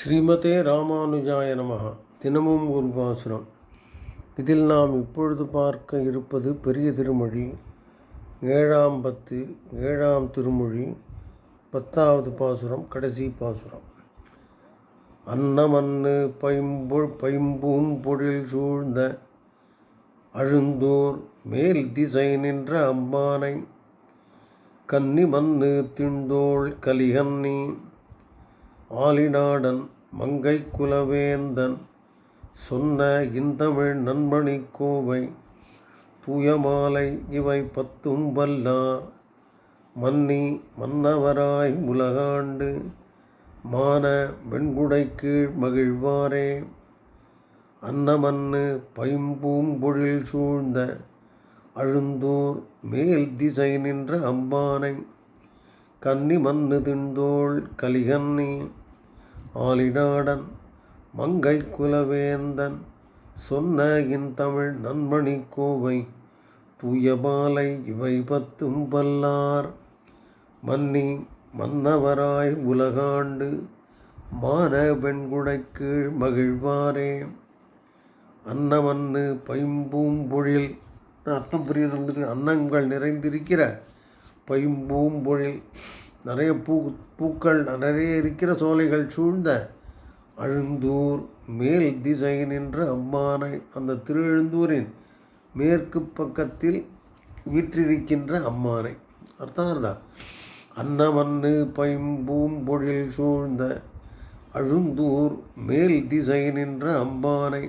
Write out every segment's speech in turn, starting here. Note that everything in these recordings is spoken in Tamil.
ஸ்ரீமதே ராமானுஜாய நமகா தினமும் ஒரு பாசுரம். இதில் நாம் இப்பொழுது பார்க்க இருப்பது பெரிய திருமொழி ஏழாம் பத்து ஏழாம் திருமொழி பத்தாவது பாசுரம் கடைசி பாசுரம். அன்னமன்னு பைம்பு பைம்பூம் பொழில் சூழ்ந்த அழுந்தோர் மேல் திசை நின்ற அம்பானை கன்னி மண்ணு திண்டோள் கலிகன்னி ஆலிநாடன் மங்கை குலவேந்தன் சொன்ன இந்தமிழ் நண்பணி கோவை தூயமாலை இவை பத்தும் வல்லார் மன்னி மன்னவராய் உலகாண்டு மான வெண்குடை கீழ் மகிழ்வாரே. அன்னமன்னு பைம்பூம்பொழில் சூழ்ந்த அழுந்தோர் மேல் திசை நின்ற அம்பானை கன்னி மன்னு திண்டோள் கலிகன்னி. ஆலிநாடன் மங்கை குலவேந்தன் சொன்ன தமிழ் நன்மணி கோவை தூயபாலை இவை பத்தும் பல்லார். மன்னி மன்னவராய் உலகாண்டு மான வெண்குடை கீழ் மகிழ்வாரே. அன்னமன்னு பைம்பூம்பொழில் அர்த்தம் புரியுது? அன்னங்கள் நிறைந்திருக்கிற பைம்பூம்பொழில் நிறைய பூ பூக்கள் நிறைய இருக்கிற சோலைகள் சூழ்ந்த அழுந்தூர் மேல் திசை நின்ற அம்மானை அந்த திருஎழுந்தூரின் மேற்கு பக்கத்தில் வீற்றிருக்கின்ற அம்மானை. அர்த்தம் இருந்தா அன்னமன்னு பைம்பூம்பொழில் சூழ்ந்த அழுந்தூர் மேல் திசை நின்ற அம்பானை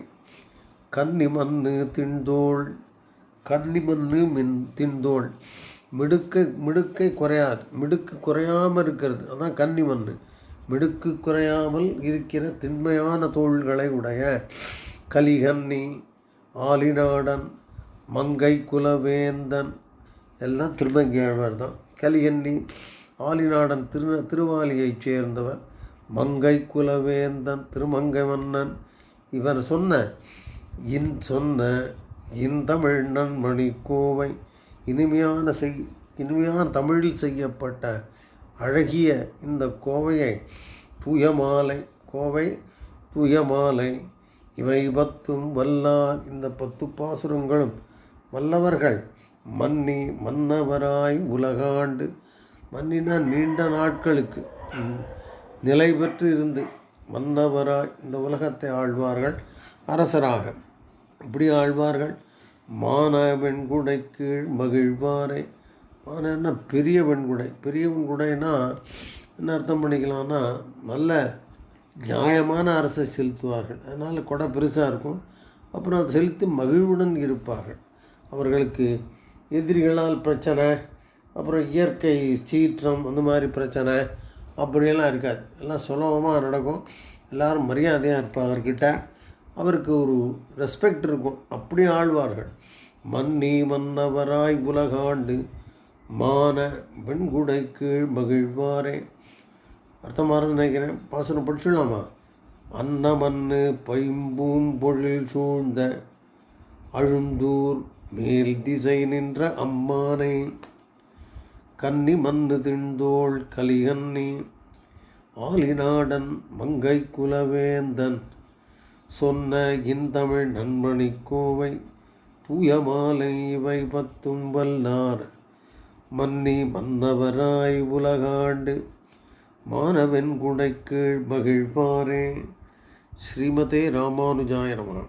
கன்னி மண்ணு திண்டோள் கன்னி மண்ணு மின் திண்டோள் மிடுக்கை மிடுக்கை குறையாது. மிடுக்கு குறையாமல் இருக்கிறது. அதான் கன்னி மண் மிடுக்கு குறையாமல் இருக்கிற திண்மையான தோள்களை உடைய கலிகன்னி ஆலிநாடன் மங்கை குலவேந்தன் எல்லாம் திருமங்கிழவர் தான். கலிகன்னி ஆலிநாடன் திரு திருவாலியைச் சேர்ந்தவர். மங்கை குலவேந்தன் திருமங்கை மன்னன். இவர் சொன்ன இன் சொன்ன இந்தமிழ் நன்மணி கோவை இனிமையான செய் இனிமையான தமிழில் செய்யப்பட்ட அழகிய இந்த கோவையை தூயமாலை கோவை தூயமாலை இவை பத்தும் வல்லார் இந்த பத்து பாசுரங்களும் வல்லவர்கள். மன்னி மன்னவராய் உலகாண்டு மன்னினா நீண்ட நாட்களுக்கு நிலை பெற்று இருந்து மன்னவராய் இந்த உலகத்தை ஆழ்வார்கள் அரசராக. இப்படி ஆழ்வார்கள் மான குடை கீழ் மகிழ்வாரை மானன்னா பெரிய பெண்குடை பெரிய வெண்குடைனா என்ன அர்த்தம் பண்ணிக்கலாம்னா நல்ல நியாயமான அரசை செலுத்துவார்கள். அதனால் கொடை பெருசாக இருக்கும். அப்புறம் அதை செலுத்தி மகிழ்வுடன் இருப்பார்கள். அவர்களுக்கு எதிரிகளால் பிரச்சனை அப்புறம் இயற்கை சீற்றம் அந்த மாதிரி பிரச்சனை அப்படியெல்லாம் இருக்காது. எல்லாம் சுலபமாக நடக்கும். எல்லோரும் மரியாதையாக இருப்பாங்க அவர்கிட்ட. அவருக்கு ஒரு ரெஸ்பெக்ட் இருக்கும். அப்படி ஆழ்வார்கள். மன்னி மன்னவராய் உலகாண்டு மான வெண்குடை கீழ் மகிழ்வாரே. அர்த்தமாக நினைக்கிறேன். பாசனம் படிச்சுடலாமா அன்ன மண்ணு பைம்பூம் பொழில் சூழ்ந்த அழுந்தூர் மேல் திசை நின்ற அம்மானே கன்னி மண்ணு திண்டோள் கலிகன்னி ஆலிநாடன் மங்கை குலவேந்தன் சொன்ன இந்தமிழ் நண்பணி கோவை தூயமாலை இவை பத்தும் வல்லார் மன்னி மன்னவராய் உலகாண்டு மாணவன் குடை கீழ் மகிழ்வாரே. ஸ்ரீமதே ராமானுஜாய நம